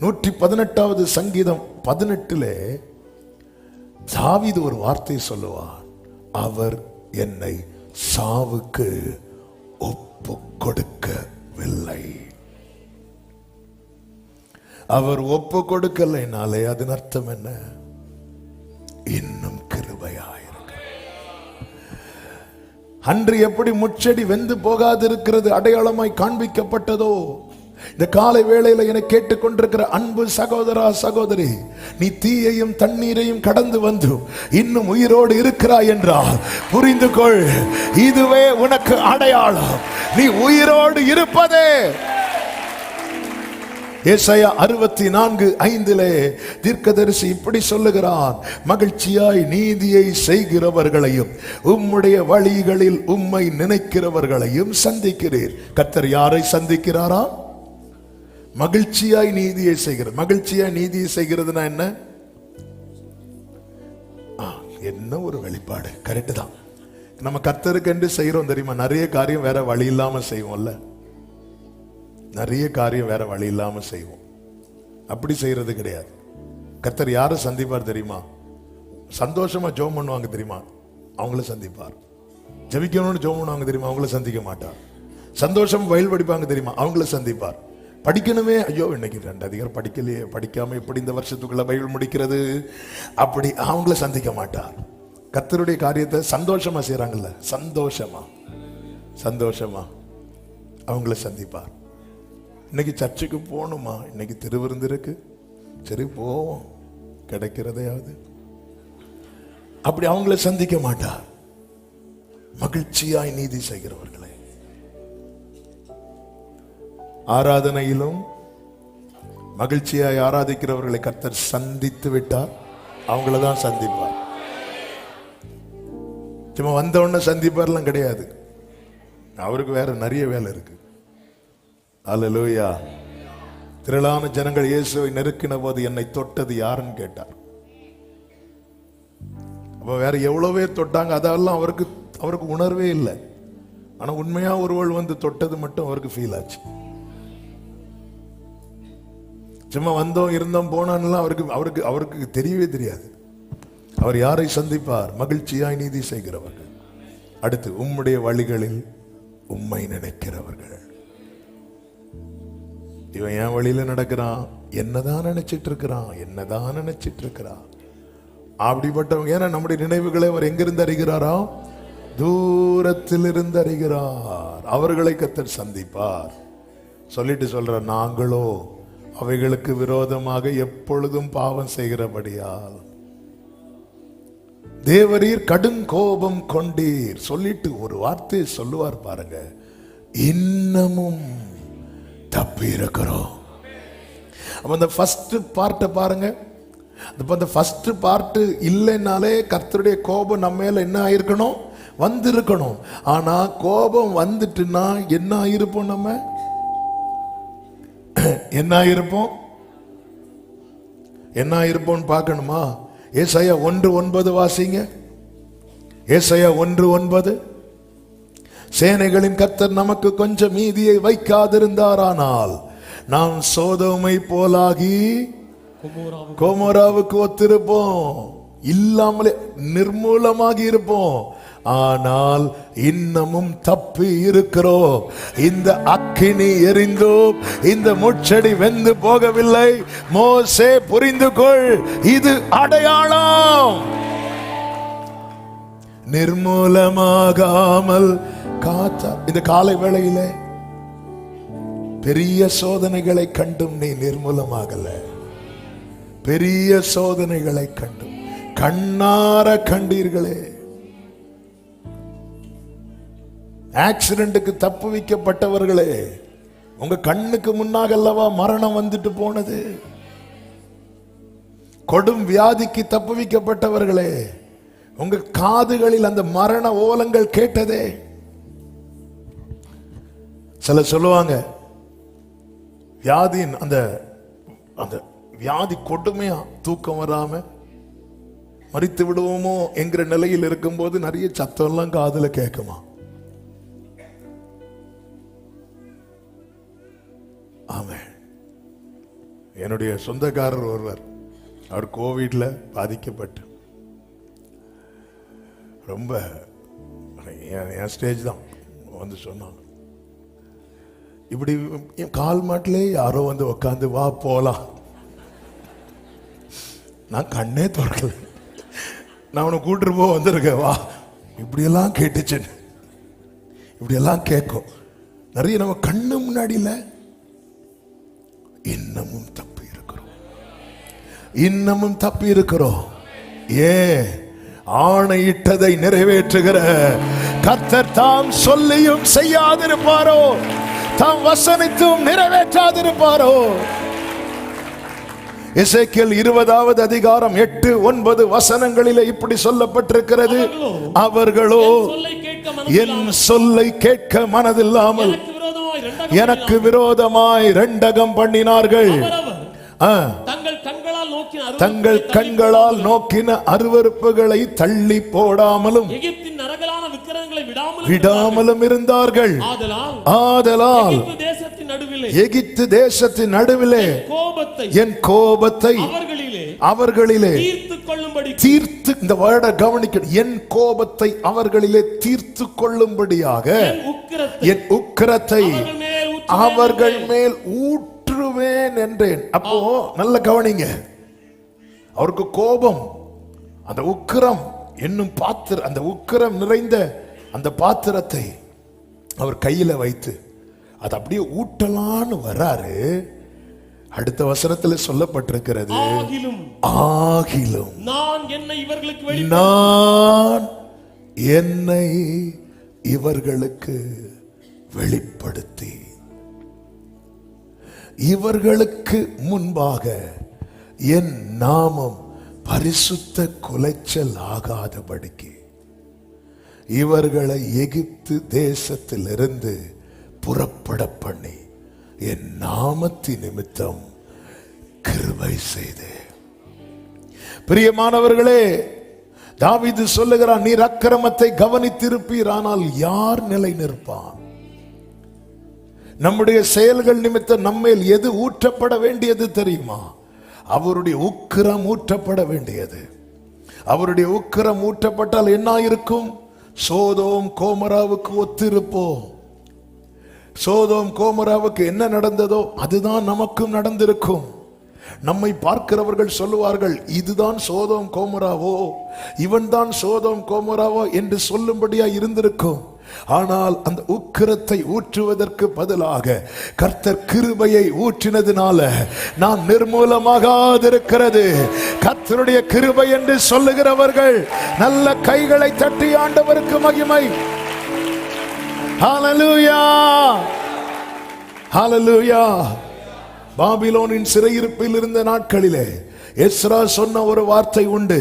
நூற்றி பதினெட்டாவது சங்கீதம் பதினெட்டுல தாவீது ஒரு வார்த்தை சொல்லுவார். அவர் என்னை சாவுக்கு ஒப்பு கொடுக்கவில்லை அவர் ஒப்பு கொடுக்கலைனாலே அதன் அர்த்தம் என்ன? இன்னும் கிருபையாயிருக்கு அன்று எப்படி முச்செடி வெந்து போகாதிருக்கிறது அடையாளமாய் காண்பிக்கப்பட்டதோ இந்த காலை வேளையில என கேட்டுக்கொண்டிருக்கிற அன்பு சகோதரா சகோதரி நீ தீயையும் தண்ணீரையும் கடந்து வந்து இன்னும் உயிரோடு இருக்கிறாய் என்றால் புரிந்து கொள் இதுவே உனக்கு அடையாளம். நீ உயிரோடு இருப்பதே. ஏசையா அறுபத்தி நான்கு ஐந்திலே தீர்க்கதரிசி இப்படி சொல்லுகிறான் மகிழ்ச்சியாய் நீதியை செய்கிறவர்களையும் உம்முடைய வழிகளில் உம்மை நினைக்கிறவர்களையும் சந்திக்கிறீர். கத்தர் யாரை சந்திக்கிறாரா? மகிழ்ச்சியாய் நீதியை செய்கிற மகிழ்ச்சியாய் நீதியை செய்கிறதுனா என்ன? என்ன ஒரு வெளிப்பாடு கரெக்ட் தான். நம்ம கத்தருக்கென்று செய்கிறோம் தெரியுமா? நிறைய காரியம் வேற வழி இல்லாம செய்வோம்ல. நிறைய காரியம் வேற வழி இல்லாம செய்வோம். அப்படி செய்யறது கிடையாது. கர்த்தர் யாரை சந்திப்பார் தெரியுமா? சந்தோஷமா ஜோம் பண்ணுவாங்க தெரியுமா? அவங்கள சந்திப்பார். ஜபிக்கணும்னு ஜோம் பண்ணுவாங்க தெரியுமா? அவங்கள சந்திக்க மாட்டார். சந்தோஷம் வயல் படிப்பாங்க தெரியுமா? அவங்கள சந்திப்பார். படிக்கணுமே. ஐயோ இன்னைக்கு ரெண்டு அதிகாரம் படிக்கலையே. படிக்காம எப்படி இந்த வருஷத்துக்குள்ள பைபிள் முடிக்கிறது? அப்படி அவங்கள சந்திக்க மாட்டார். கத்தருடைய காரியத்தை சந்தோஷமா செய்கிறாங்கல்ல சந்தோஷமா. சந்தோஷமா அவங்கள சந்திப்பார். இன்னைக்கு சர்ச்சுக்கு போகணுமா? இன்னைக்கு திருவிருந்து இருக்கு. சரி போவோம். கிடைக்கிறதையாவது. அப்படி அவங்கள சந்திக்க மாட்டார். மகிழ்ச்சியாய் நீதி செய்கிறவர்களை. ஆராதனையிலும் மகிழ்ச்சியாய் ஆராதிக்கிறவர்களை கர்த்தர் சந்தித்து விட்டார். அவங்கள தான் சந்திப்பார். சும்மா வந்த உடனே சந்திப்பார்லாம் கிடையாது. அவருக்கு வேற நிறைய வேலை இருக்கு. அல்லேலூயா திரளான ஜனங்கள் இயேசுவை நெருக்கின போது என்னை தொட்டது யாருன்னு கேட்டார். அப்ப வேற எவ்வளவே தொட்டாங்க அதெல்லாம் அவருக்கு அவருக்கு உணர்வே இல்லை. ஆனா உண்மையா ஒருவள் வந்து தொட்டது மட்டும் அவருக்கு ஃபீல் ஆச்சு. சும்மா வந்தோம் இருந்தோம் போனான்லாம் அவருக்கு அவருக்கு அவருக்கு தெரியவே தெரியாது. அவர் யாரை சந்திப்பார்? மகிழ்ச்சியாய் நீதி செய்கிறவர்கள். அடுத்து உம்முடைய வழிகளில் உம்மை நினைக்கிறவர்கள். இவன் என் வழியில நடக்கிறான். என்னதான் நினைச்சிட்டு இருக்கிறான் என்னதான் நினைச்சிட்டு இருக்கிறான் அப்படிப்பட்டவங்க ஏன்னா நம்முடைய நினைவுகளை அவர் எங்கிருந்து அறிகிறாரா? தூரத்தில் இருந்து அறிகிறார். அவர்களை கத்தர் சந்திப்பார். சொல்லிட்டு சொல்ற நாங்களோ அவைகளுக்கு விரோதமாக எப்பொழுதும் பாவம் செய்கிறபடியால். தேவரீர் கடும் கோபம் கொண்டீர். சொல்லிட்டு ஒரு வார்த்தை சொல்லுவார் பாருங்க. இன்னமும் தப்பி இருக்கிறோம் அப்போ அந்த ஃபர்ஸ்ட் பார்ட்டை பாருங்க. இந்த அந்த ஃபர்ஸ்ட் பார்ட்டு இல்லைன்னாலே கர்த்தருடைய கோபம் நம்ம மேலே என்ன ஆயிருக்கணும்? வந்திருக்கணும். ஆனா கோபம் வந்துட்டுன்னா என்ன ஆயிருப்போம் நம்ம? என்ன ஆயிருப்போம்? என்ன ஆயிருப்போம்னு பார்க்கணுமா? ஏசாயா ஒன்று ஒன்பது வாசிங்க. ஏசாயா ஒன்று ஒன்பது. சேனைகளின் கர்த்தர் நமக்கு கொஞ்சம் மீதியை வைக்காதிருந்தாரானால் நாம் சோதோமை போலாகி குமோராவுக்கு கோமோராவுக்கு ஒத்திருப்போம். இல்லாமலே நிர்மூலமாகி இருப்போம் ஆனால் இன்னமும் தப்பி இருக்கிறோம். இந்த அக்கினி எரிந்தோம். இந்த முச்சடி வெந்து போகவில்லை. மோசே புரிந்து கொள் இது அடையாளம். நிர்மூலமாகாமல் காத்த இந்த காலை வேளையிலே பெரிய சோதனைகளை கண்டும் நீ நிர்மூலமாகல. பெரிய சோதனைகளை கண்டும். கண்ணார கண்டீர்களே. ஆக்சிடென்ட்டுக்கு தப்பு வைக்கப்பட்டவர்களே உங்க கண்ணுக்கு முன்னாக அல்லவா மரணம் வந்துட்டு போனது? கொடும் வியாதிக்கு தப்பு வைக்கப்பட்டவர்களே உங்க காதுகளில் அந்த மரண ஓலங்கள் கேட்டதே. சில சொல்லுவாங்க வியாதியின் அந்த அந்த வியாதி கொடுமையா? தூக்கம் வராம மறித்து விடுவோமோ என்கிற நிலையில் இருக்கும்போது நிறைய சத்தம் எல்லாம் காதுல கேட்குமா? என்னுடைய சொந்தக்காரர் ஒருவர் அவர் கோவிடில் பாதிக்கப்பட்டு. ரொம்ப என் என் ஸ்டேஜ் தான் வந்து சொன்னாங்க. இப்படி என் கால் மாட்டிலே யாரோ வந்து உட்காந்து வா போகலாம் நான் கண்ணே திறக்கல. நான் உன்னை கூட்டுட்டு போக வந்திருக்கேன் வா. இப்படியெல்லாம் கேட்டுச்சுன்னு. இப்படியெல்லாம் கேட்கும். நிறைய நம்ம கண்ணு முன்னாடியில் இன்னமும் தப்பி இருக்கிறோம் இன்னமும் தப்பி இருக்கிறோம் ஏ ஆணையிட்டதை நிறைவேற்றுகிற கர்த்தர் தாம் சொல்லியும் செய்யாதிருப்பாரோ? தாம் வசனித்தும் நிறைவேற்றாதிருப்பாரோ? எசேக்கியேல் இருபதாவது அதிகாரம் எட்டு ஒன்பது வசனங்களிலே இப்படி சொல்லப்பட்டிருக்கிறது. அவர்களோ என் சொல்லை கேட்க மனதில்லாமல் எனக்கு விரோதமாய் ரெண்டகம் பண்ணினார்கள். தங்கள் கண்களால் நோக்கின அருவருப்புகளை தங்கள் தள்ளி போடாமலும் விடாமலும் இருந்தார்கள். ஆதலால் எகிப்து தேசத்தின் நடுவிலே என் கோபத்தை அவர்களிலே தீர்த்து இந்த வேர்டை கவனிக்க என் கோபத்தை அவர்களிலே தீர்த்து கொள்ளும்படியாக என் உக்கிரத்தை அவர்கள் மேல் ஊற்றுவேன் என்றேன். அப்போ நல்ல கவனிங்க. அவருக்கு கோபம் அந்த உக்கிரம் என்னும் பாத்திர அந்த உக்கிரம் நிறைந்த அந்த பாத்திரத்தை அவர் கையில வைத்து அது அப்படியே ஊட்டலான்னு வராரு. அடுத்த வசனத்துல சொல்லப்பட்டிருக்கிறது ஆகிலும் நான் என்னை இவர்களுக்கு நான் என்னை இவர்களுக்கு வெளிப்படுத்தி. இவர்களுக்கு முன்பாக என் நாமம் பரிசுத்த குலைச்சல் ஆகாதபடிக்கு. இவர்களை எகிப்து தேசத்திலிருந்து புறப்பட பண்ணி என் நாமத்தி நிமித்தம் கிருபை செய்தேன் பிரியமானவர்களே தாவிது சொல்லுகிறான் நீர் அக்கிரமத்தை கவனித்திருப்பீர் ஆனால் யார் நிலை நிற்பான் நம்முடைய செயல்கள் நிமித்தம் நம்மேல் எது ஊற்றப்பட வேண்டியது தெரியுமா? அவருடைய உக்கிரம் ஊற்றப்பட வேண்டியது. அவருடைய உக்கிரம் ஊற்றப்பட்டால் என்ன இருக்கும் சோதோம் கோமராவுக்கு ஒத்திருப்போம். சோதோம் கோமராவுக்கு என்ன நடந்ததோ அதுதான் நமக்கும் நடந்திருக்கும். நம்மை பார்க்கிறவர்கள் சொல்லுவார்கள் இதுதான் சோதோம் கோமராவோ? இவன்தான் சோதோம் கோமராவோ? என்று சொல்லும்படியா இருந்திருக்கும். ஆனால் அந்த உக்கிரத்தை ஊற்றுவதற்கு பதிலாக கர்த்தர் கிருபையை ஊற்றினதுனால நான் நிர்மூலமாகாதிருக்கிறது. கர்த்தருடைய கிருபை என்று சொல்லுகிறவர்கள் நல்ல கைகளை தட்டி ஆண்டவருக்கு மகிமை. ஹalleluya ஹalleluya பாபிலோனின் சிறையிருப்பில் இருந்த நாட்களிலே எஸ்ரா சொன்ன ஒரு வார்த்தை உண்டு.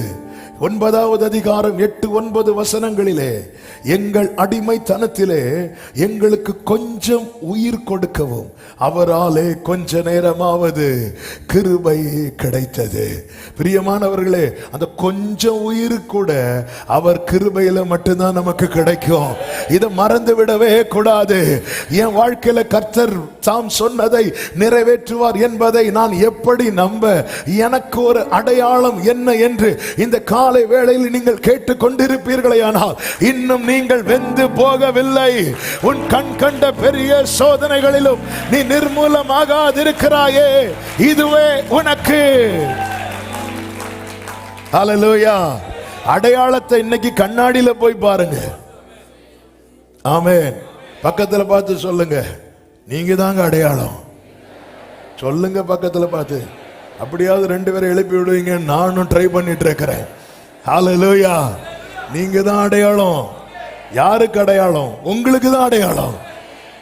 ஒன்பதாவது அதிகாரம் எட்டு ஒன்பது வசனங்களிலே எங்கள் அடிமைத்தனத்திலே எங்களுக்கு கொஞ்சம் உயிர் கொடுக்கவும். அவராலே கொஞ்ச நேரமாவது கிருபை கிடைத்தது. பிரியமானவர்களே அந்த கொஞ்சம் உயிர் கூட அவர் கிருபையில மட்டும்தான் நமக்கு கிடைக்கும். இதை மறந்து விடவே கூடாது. என் வாழ்க்கையில கர்த்தர் தாம் சொன்னதை நிறைவேற்றுவார் என்பதை நான் எப்படி நம்ப? எனக்கு ஒரு அடையாளம் என்ன என்று இந்த காலை வேளையில் நீங்கள் கேட்டுக் கொண்டிருப்பீர்களே ஆனால் இன்னும் நீங்கள் வெந்து போகவில்லை. உன் கண் கண்ட பெரிய சோதனைகளிலும் நீ நிர்மூலமாகாதிருக்கிறாயே. இதுவே உனக்கு. அலலூயா அடையாளத்தை இன்னைக்கு கண்ணாடியில போய் பாருங்க. ஆமேன் பக்கத்துல பார்த்து சொல்லுங்க. நீங்க தாங்க அடையாளம். சொல்லுங்க பக்கத்துல பார்த்து. அப்படியாவது ரெண்டு பேரை எழுப்பி விடுவீங்க நானும் ட்ரை பண்ணிட்டு இருக்கிறேன். ஹalleluya நீங்க தான் அடையாளம். யாருக்கு அடையாளம்? உங்களுக்கு தான் அடையாளம்.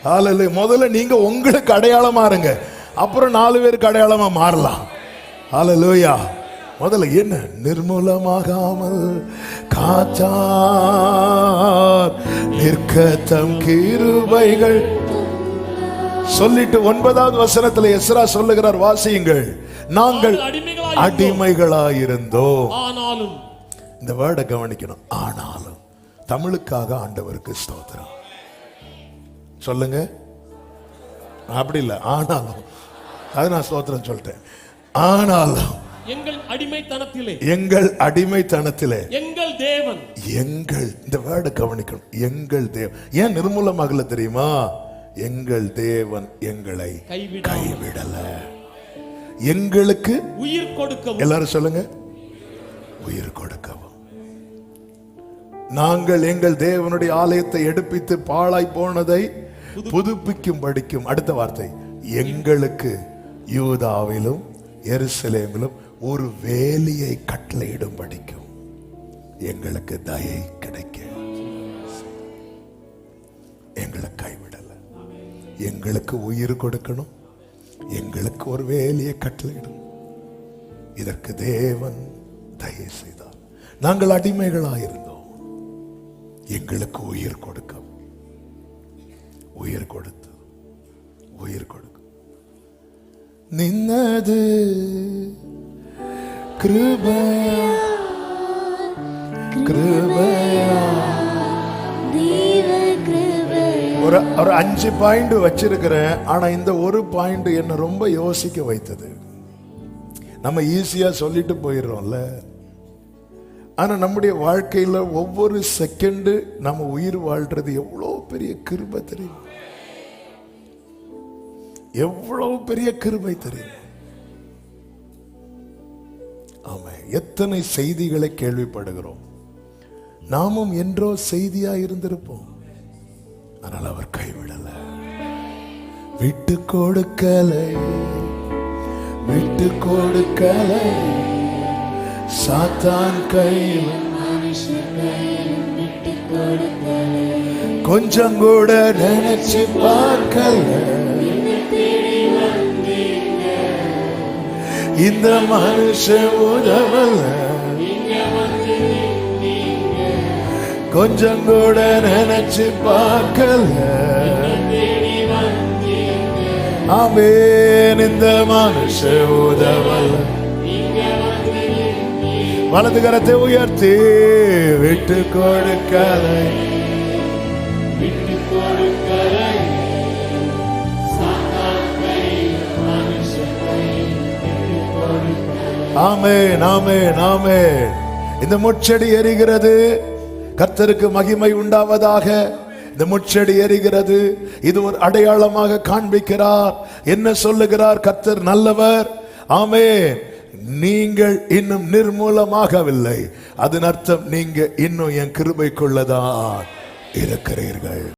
ஹalleluya முதல்ல நீங்க உங்களுக்கு அடையாளமா இருங்க. அப்புறம் நாலு பேருக்கு அடையாளமா மாறலாம். ஹalleluya முதல்ல என்ன? நிர்மூலமாகாமல் காத்தார். நிற்கத்தம் கிருபைகள். சொல்லிட்டு ஒன்பதாவது வசனத்துல எஸ்ரா சொல்லுகிறார் வாசியுங்கள். நாங்கள் அடிமைகளாய் அடிமைகளாயிருந்தோம். ஆனாலும் இந்த வேர்டை கவனிக்கணும். ஆனாலும் தமிழுக்காக ஆண்டவருக்கு ஸ்தோத்திரம். சொல்லுங்க. அப்படி இல்லை. ஆனாலும். அது நான் ஸ்தோத்திரம் சொல்லிட்டேன். ஆனாலும். எங்கள் அடிமைத்தனத்திலே. எங்கள் அடிமைத்தனத்திலே. எங்கள் தேவன். எங்கள் இந்த வேர்டு கவனிக்கணும். எங்கள் தேவன் ஏன் நிர்மூலமாகல தெரியுமா? எங்கள் தேவன் எங்களை கைவிட கைவிடல. எங்களுக்கு உயிர் கொடுக்கவும். எல்லாரும் சொல்லுங்க. உயிர் கொடுக்கவும். நாங்கள் எங்கள் தேவனுடைய ஆலயத்தை எடுப்பித்து பாழாய் போனதை புதுப்பிக்கும் படிக்கும். அடுத்த வார்த்தை. எங்களுக்கு யூதாவிலும் எருசலேமிலும் ஒரு வேலியை கட்டளையிடும் படிக்கும். எங்களுக்கு தயை கிடைக்க. எங்களை கைவிடல. எங்களுக்கு உயிர் கொடுக்கணும். எங்களுக்கு ஒரு வேலியை கட்டளையிடும். இதற்கு தேவன் தயை செய்தார். நாங்கள் அடிமைகளாயிருந்தோம் எங்களுக்கு உயிர் கொடுக்க உயிர் கொடுத்து உயிர் கொடுக்க நின்னது கிருபயா கிருபையா. ஒரு ஒரு அஞ்சு பாயிண்ட் வச்சிருக்கிறேன் ஆனா இந்த ஒரு பாயிண்ட் என்ன ரொம்ப யோசிக்க வைத்தது. நம்ம ஈஸியா சொல்லிட்டு போயிடுறோம்ல. ஆனால் நம்முடைய வாழ்க்கையில் ஒவ்வொரு செகண்டு நம்ம உயிர் வாழ்கிறது எவ்வளோ பெரிய கிருபை தெரியும்? எவ்வளோ பெரிய கிருபை தெரியும்? ஆமாம் எத்தனை செய்திகளை கேள்விப்படுகிறோம். நாமும் என்றோ செய்தியாக இருந்திருப்போம். ஆனால் அவர் கைவிடலை. விட்டு கொடுக்கலை. விட்டு கொடுக்கலை. சாத்தான் கையில் கொஞ்சம் கூட நினைச்சு பார்க்கல. இந்த மனுஷ உதவல. கொஞ்சம் கூட நினைச்சு பார்க்கல. ஆமேன் இந்த மனுஷ உதவல. வலது கரத்தை உயர்த்தி விட்டு கொடுக்கலை. ஆமே நாமே நாமே இந்த முச்செடி எரிகிறது. கர்த்தருக்கு மகிமை உண்டாவதாக. இந்த முச்செடி எரிகிறது. இது ஒரு அடையாளமாக காண்பிக்கிறார். என்ன சொல்லுகிறார் கர்த்தர்? நல்லவர். ஆமே நீங்கள் இன்னும் நிர்மூலமாகவில்லை. அதன் அர்த்தம் நீங்க இன்னும் என் கிருபைக்குள்ளதான் இருக்கிறீர்கள்.